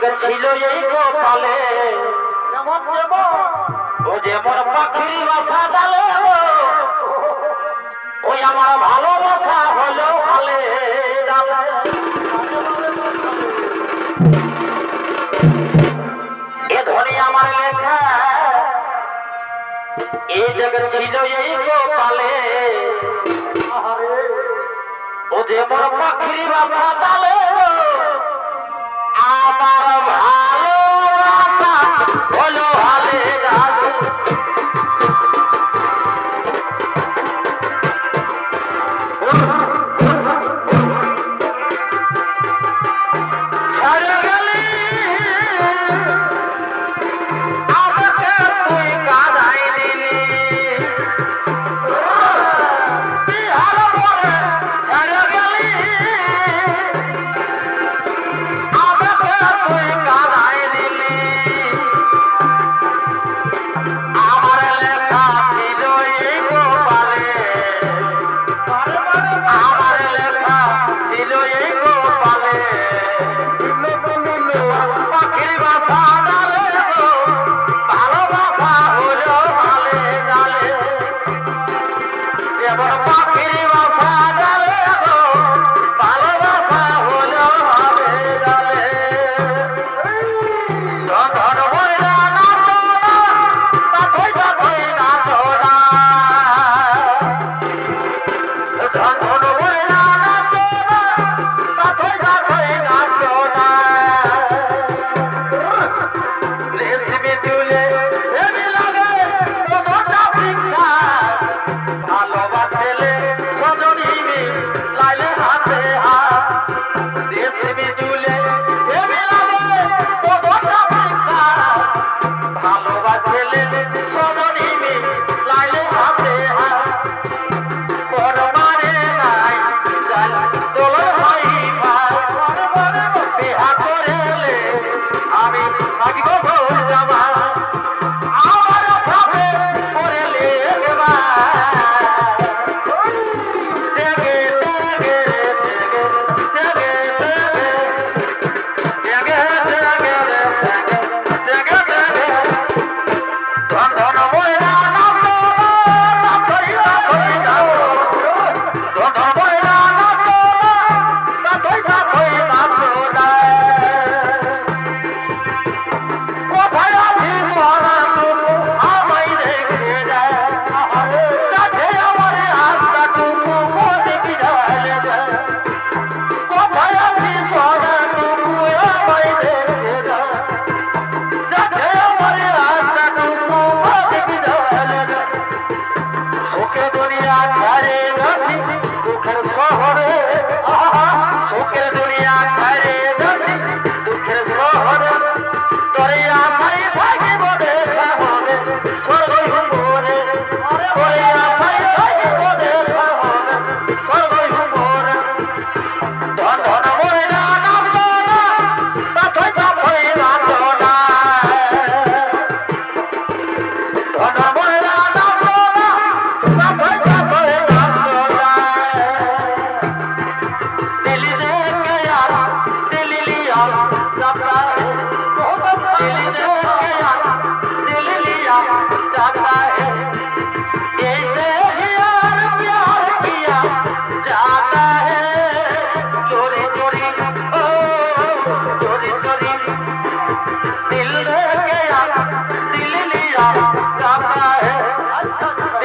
এই গোপালে ও যেমন পাখির বাসা ডালে ওই আমার ভালোবাসা হলো ভালে এ ছিল এই গোপালে। ও যেমন পাখির বাসা ডালে আমার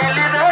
ತಿಳಿದ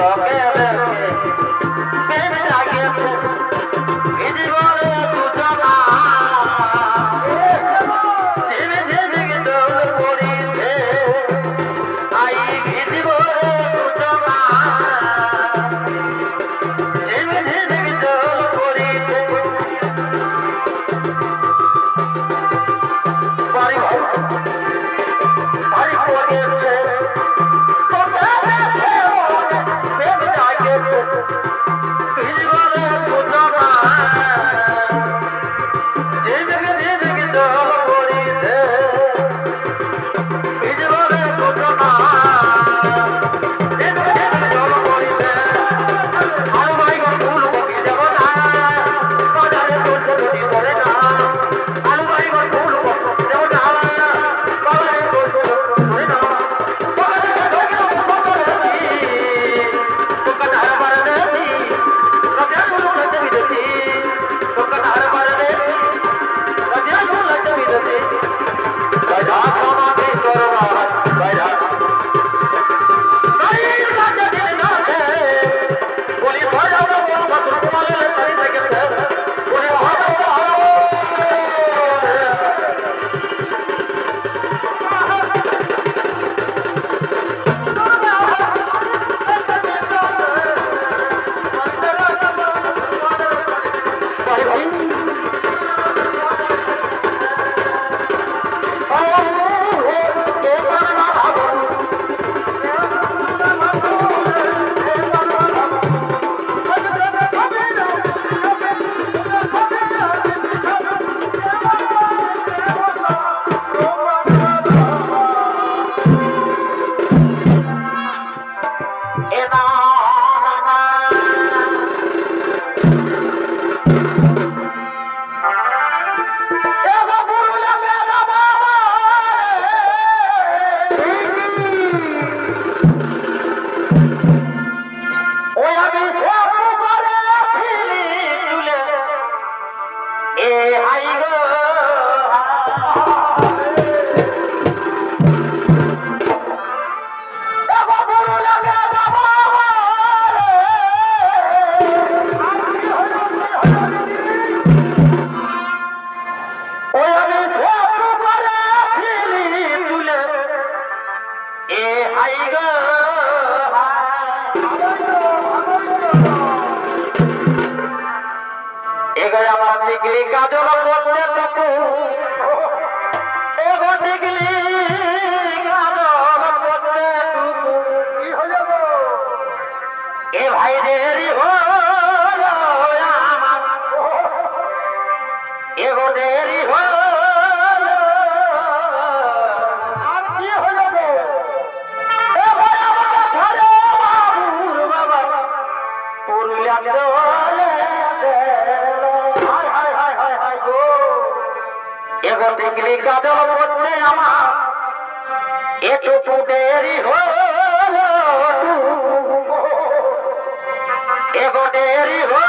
Só quero এগোদেরই হল আর কি হলো রে এ ভাই আমাকে ধরে বাবুর বাবা পুরুলিয়া দলে হাই হাই হাই হাই হাই গো এগো দেখলি গাদল পড়তে আমার এটুকু দেরি হল এগো দেরি হল